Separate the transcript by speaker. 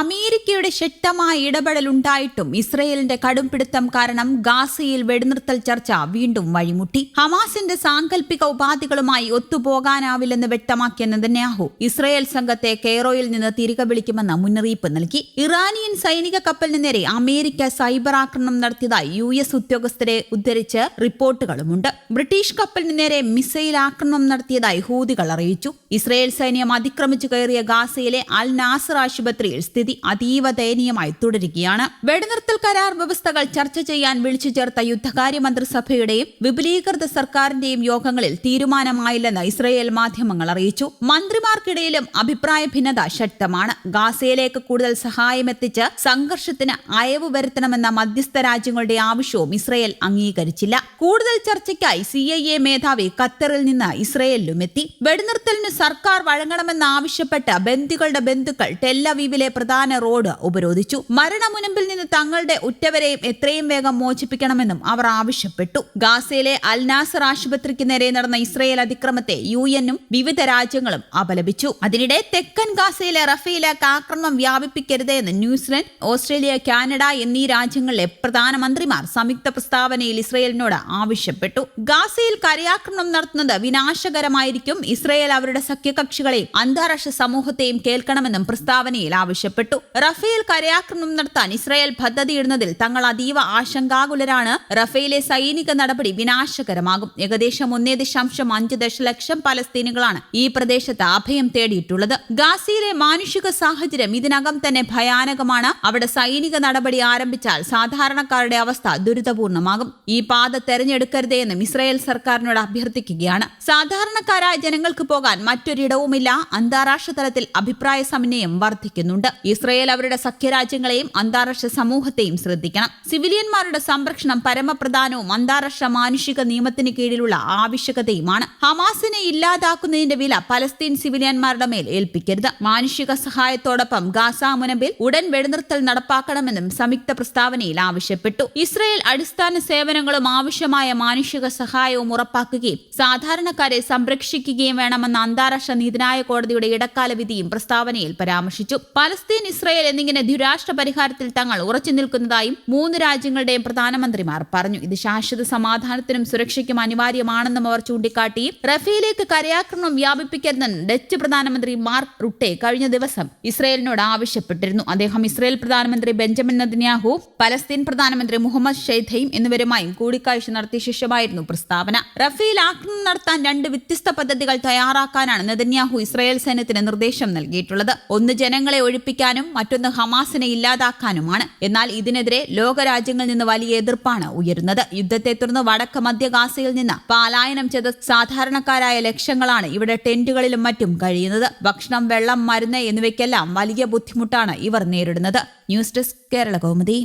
Speaker 1: അമേരിക്കയുടെ ശക്തമായ ഇടപെടൽ ഉണ്ടായിട്ടും ഇസ്രയേലിന്റെ കടുംപിടുത്തം കാരണം ഗാസയിൽ വെടിനിർത്തൽ ചർച്ച വീണ്ടും വഴിമുട്ടി. ഹമാസിന്റെ സാങ്കല്പിക ഉപാധികളുമായി ഒത്തുപോകാനാവില്ലെന്ന് വ്യക്തമാക്കിയ നെതന്യാഹു ഇസ്രയേൽ സംഘത്തെ കെയ്റോയിൽ നിന്ന് തിരികെ വിളിക്കുമെന്ന മുന്നറിയിപ്പ് നൽകി. ഇറാനിയൻ സൈനിക കപ്പലിന് നേരെ അമേരിക്ക സൈബർ ആക്രമണം നടത്തിയതായി യു എസ് ഉദ്യോഗസ്ഥരെ ഉദ്ധരിച്ച് റിപ്പോർട്ടുകളുമുണ്ട്. ബ്രിട്ടീഷ് കപ്പലിന് നേരെ മിസൈൽ ആക്രമണം നടത്തിയതായി ഹൂതികൾ അറിയിച്ചു. ഇസ്രയേൽ സൈന്യം അതിക്രമിച്ചു കയറിയ ഗാസയിലെ അൽ നാസർ ആശുപത്രിയിൽ സ്ഥിതി അതീവ ദയനീയമായി തുടരുകയാണ്. വെടിനിർത്തൽ കരാർ വ്യവസ്ഥകൾ ചർച്ച ചെയ്യാൻ വിളിച്ചു ചേർത്ത യുദ്ധകാര്യ മന്ത്രിസഭയുടെയും വിപുലീകൃത സർക്കാരിന്റെയും യോഗങ്ങളിൽ തീരുമാനമായില്ലെന്ന് ഇസ്രയേൽ മാധ്യമങ്ങൾ അറിയിച്ചു. മന്ത്രിമാർക്കിടയിലും അഭിപ്രായ ഭിന്നത ശക്തമാണ്. ഗാസയിലേക്ക് കൂടുതൽ സഹായമെത്തിച്ച് സംഘർഷത്തിന് അയവ് വരുത്തണമെന്ന മധ്യസ്ഥ രാജ്യങ്ങളുടെ ആവശ്യവും ഇസ്രയേൽ അംഗീകരിച്ചില്ല. കൂടുതൽ ചർച്ചയ്ക്കായി സി ഐ എ മേധാവി ഖത്തറിൽ നിന്ന് ഇസ്രയേലിലും എത്തി. വെടിനിർത്തലിന് സർക്കാർ വഴങ്ങണമെന്നാവശ്യപ്പെട്ട് ബന്ധുക്കളുടെ ബന്ധുക്കൾ ടെല്ലവീവിലെ പ്രധാന റോഡ് ഉപരോധിച്ചു. മരണമുനമ്പിൽ നിന്ന് തങ്ങളുടെ ഉറ്റവരെയും എത്രയും വേഗം മോചിപ്പിക്കണമെന്നും അവർ ആവശ്യപ്പെട്ടു. ഗാസയിലെ അൽനാസർ ആശുപത്രിക്ക് നേരെ നടന്ന ഇസ്രയേൽ അതിക്രമത്തെ യു എന്നും വിവിധ രാജ്യങ്ങളും അപലപിച്ചു. അതിനിടെ തെക്കൻ ഗാസയിലെ റഫയിലേക്ക് ആക്രമണം വ്യാപിപ്പിക്കരുത് എന്ന് ന്യൂസിലൻഡ് ഓസ്ട്രേലിയ കാനഡ എന്നീ രാജ്യങ്ങളിലെ പ്രധാനമന്ത്രിമാർ സംയുക്ത പ്രസ്താവനയിൽ ഇസ്രയേലിനോട് ആവശ്യപ്പെട്ടു. ഗാസയിൽ കരയാക്രമണം നടത്തുന്നത് വിനാശകരമായിരിക്കും. ഇസ്രയേൽ അവരുടെ സഖ്യകക്ഷികളെയും അന്താരാഷ്ട്ര സമൂഹത്തെയും കേൾക്കണമെന്നും പ്രസ്താവനയിൽ ആവശ്യപ്പെട്ടു. റഫേൽ കരയാക്രമണം നടത്താൻ ഇസ്രായേൽ പദ്ധതിയിടുന്നതിൽ തങ്ങൾ അതീവ ആശങ്കാകുലരാണ്. റഫേലെ സൈനിക നടപടി വിനാശകരമാകും. ഏകദേശം ഒന്നേ ദശാംശം അഞ്ച് ദശലക്ഷം പലസ്തീനുകളാണ് ഈ പ്രദേശത്ത് അഭയം തേടിയിട്ടുള്ളത്. ഗാസയിലെ മാനുഷിക സാഹചര്യം ഇതിനകം തന്നെ ഭയാനകമാണ്. അവിടെ സൈനിക നടപടി ആരംഭിച്ചാൽ സാധാരണക്കാരുടെ അവസ്ഥ ദുരിതപൂർണമാകും. ഈ പാത തെരഞ്ഞെടുക്കരുതേ എന്നും ഇസ്രായേൽ സർക്കാരിനോട് അഭ്യർത്ഥിക്കുകയാണ്. സാധാരണക്കാരായ ജനങ്ങൾക്ക് പോകാൻ മറ്റൊരിടവുമില്ല. അന്താരാഷ്ട്ര തലത്തിൽ അഭിപ്രായ സമന്വയം വർദ്ധിക്കുന്നുണ്ട്. ഇസ്രയേൽ അവരുടെ സഖ്യരാജ്യങ്ങളെയും അന്താരാഷ്ട്ര സമൂഹത്തെയും ശ്രദ്ധിക്കണം. സിവിലിയന്മാരുടെ സംരക്ഷണം പരമപ്രധാനവും അന്താരാഷ്ട്ര മാനുഷിക നിയമത്തിന് കീഴിലുള്ള ആവശ്യകതയുമാണ്. ഹമാസിനെ ഇല്ലാതാക്കുന്നതിന്റെ വില പലസ്തീൻ സിവിലിയന്മാരുടെ മേൽ ഏൽപ്പിക്കരുത്. മാനുഷിക സഹായത്തോടൊപ്പം ഗാസ മുനമ്പിൽ ഉടൻ വെടിനിർത്തൽ നടപ്പാക്കണമെന്നും സംയുക്ത പ്രസ്താവനയിൽ ആവശ്യപ്പെട്ടു. ഇസ്രയേൽ അടിസ്ഥാന സേവനങ്ങളും ആവശ്യമായ മാനുഷിക സഹായവും ഉറപ്പാക്കുകയും സാധാരണക്കാരെ സംരക്ഷിക്കുകയും വേണമെന്ന അന്താരാഷ്ട്ര നീതിന്യായ കോടതിയുടെ ഇടക്കാല വിധിയും പ്രസ്താവനയിൽ പരാമർശിച്ചു. പലസ്തീൻ ഇസ്രയേൽ എന്നിങ്ങനെ ദ്വിരാഷ്ട്ര പരിഹാരത്തിൽ തങ്ങൾ ഉറച്ചു നിൽക്കുന്നതായും മൂന്ന് രാജ്യങ്ങളുടെയും പ്രധാനമന്ത്രിമാർ പറഞ്ഞു. ഇത് ശാശ്വത സമാധാനത്തിനും സുരക്ഷയ്ക്കും അനിവാര്യമാണെന്നും അവർ ചൂണ്ടിക്കാട്ടി റഫേലേക്ക് കരയാക്രമണം വ്യാപിപ്പിക്കരുതെന്ന് ഡച്ച് പ്രധാനമന്ത്രി മാർക്ക് റുട്ടെ കഴിഞ്ഞ ദിവസം ഇസ്രയേലിനോട് ആവശ്യപ്പെട്ടിരുന്നു. അദ്ദേഹം ഇസ്രയേൽ പ്രധാനമന്ത്രി ബെഞ്ചമിൻ നദിന്യാഹു പലസ്തീൻ പ്രധാനമന്ത്രി മുഹമ്മദ് ഷെയ്ഖയും എന്നിവരുമായും കൂടിക്കാഴ്ച നടത്തിയ ശേഷമായിരുന്നു പ്രസ്താവന. റഫേൽ ആക്രമണം നടത്താൻ രണ്ട് വ്യത്യസ്ത പദ്ധതികൾ തയ്യാറാക്കാനാണ് നെതന്യാഹു ഇസ്രയേൽ സൈന്യത്തിന് നിർദ്ദേശം നൽകിയിട്ടുള്ളത്. ഒന്ന് ജനങ്ങളെ ഒഴിപ്പിക്കാനും മറ്റൊന്ന് ഹമാസിനെ ഇല്ലാതാക്കാനുമാണ്. എന്നാൽ ഇതിനെതിരെ ലോകരാജ്യങ്ങളിൽ നിന്ന് വലിയ എതിർപ്പാണ് ഉയരുന്നത്. യുദ്ധത്തെ തുടർന്ന് വടക്ക് മധ്യ ഗാസയിൽ നിന്ന് പലായനം ചെയ്ത സാധാരണക്കാരായ ലക്ഷങ്ങളാണ് ഇവിടെ ടെന്റുകളിലും മറ്റും കഴിയുന്നത്. ഭക്ഷണം വെള്ളം മരുന്ന് എന്നിവയ്ക്കെല്ലാം വലിയ ബുദ്ധിമുട്ടാണ് ഇവർ നേരിടുന്നത്. News desk Kerala Kaumudi.